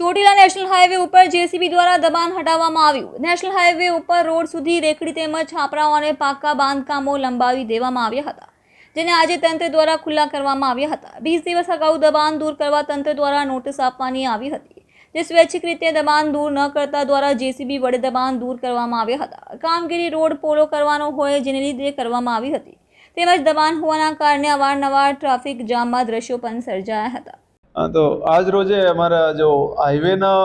Chotila national highway ઉપર JCB દ્વારા દબાણ હટાવવામાં આવ્યું. નેશનલ હાઈવે ઉપર રોડ સુધી રેકડી તેમજ છાપરાઓ અને પાકા બાંધકામો લંબાવી દેવામાં આવ્યા હતા, જેને આજે તંત્ર દ્વારા ખુલ્લા કરવામાં આવ્યા હતા. વીસ દિવસ અગાઉ દબાણ દૂર કરવા તંત્ર દ્વારા નોટિસ આપવાની આવી હતી, જે સ્વૈચ્છિક રીતે દબાણ દૂર ન કરતા દ્વારા જેસીબી વડે દબાણ દૂર કરવામાં આવ્યા હતા. કામગીરી રોડ પોલો કરવાનો હોય જેને લીધે કરવામાં આવી હતી, તેમજ દબાણ હોવાના કારણે અવારનવાર ટ્રાફિક જામમાં દ્રશ્યો પણ સર્જાયા હતા. તો આજ રોજે અમારા જો હાઈવેના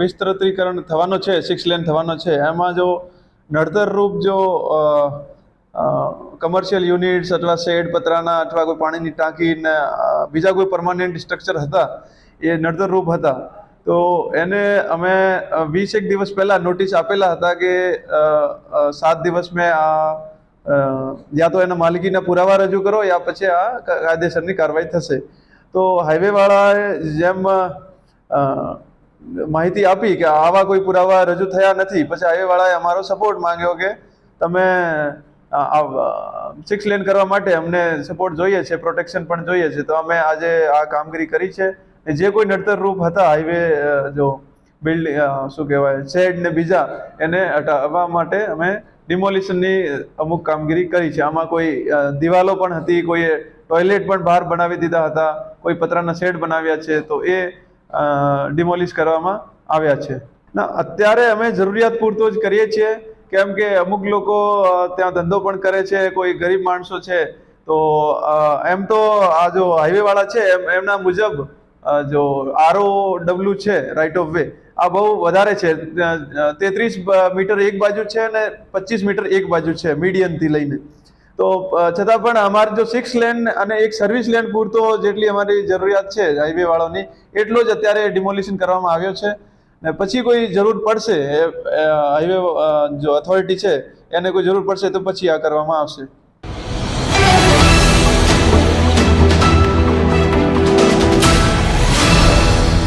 વિસ્તૃતીકરણ થવાનો છે સિક્સ લેન થવાનો છે, એમાં જો નડતરરૂપ જો કમર્શિયલ યુનિટ્સ અથવા શેડ પતરાના અથવા કોઈ પાણીની ટાંકી ને બીજા કોઈ પરમાનન્ટ સ્ટ્રક્ચર હતા, એ નડતરરૂપ હતા. તો એને અમે વીસ એક દિવસ પહેલાં નોટિસ આપેલા હતા કે સાત દિવસ મેં આ યા તો એના માલિકીના પુરાવા રજૂ કરો, યા પછી આ કાયદેસરની કાર્યવાહી થશે. તો હાઈવેવાળાએ જેમ માહિતી આપી કે આવા કોઈ પુરાવા રજૂ થયા નથી, પછી હાઈવેવાળાએ અમારો સપોર્ટ માંગ્યો કે તમે સિક્સ લેન કરવા માટે અમને સપોર્ટ જોઈએ છે પ્રોટેક્શન પણ જોઈએ છે. તો અમે આજે આ કામગીરી કરી છે. જે કોઈ નડતર રૂપ હતા, હાઈવે જો બિલ્ડિંગ શું કહેવાય શેડ ને બીજા એને હટાવવા માટે અમે ડિમોલિશનની અમુક કામગીરી કરી છે. આમાં કોઈ દિવાલો પણ હતી, કોઈએ ટોયલેટ પણ બહાર બનાવી દીધા હતા, કોઈ પતરાના શેડ બનાવ્યા છે, તો એ ડિમોલિશ કરવામાં આવ્યા છે. ના, અત્યારે અમે જરૂરિયાત પૂરતો જ કરીએ છીએ. કેમ કે અમુક લોકો ત્યાં ધંધો પણ કરે છે, કોઈ ગરીબ માણસો છે, તો એમ તો આ જો હાઈવેવાળા છે, એમ, એમના મુજબ જો આરઓ ડબલ્યુ છે રાઇટ ઓફ વે આ બહુ વધારે છે. તેત્રીસ મીટર એક બાજુ છે અને પચીસ મીટર એક બાજુ છે મીડિયનથી લઈને. તો છતાં પણ અમારે જો સિક્સ લેન અને એક સર્વિસ લેન પૂરતો જેટલી અમારી જરૂરિયાત છે હાઈવે વાળાની એટલો જ અત્યારે ડિમોલિશન કરવામાં આવ્યો છે. ને પછી કોઈ જરૂર પડશે હાઈવે જો ઓથોરિટી છે, એને કોઈ જરૂર પડશે તો પછી આ કરવામાં આવશે.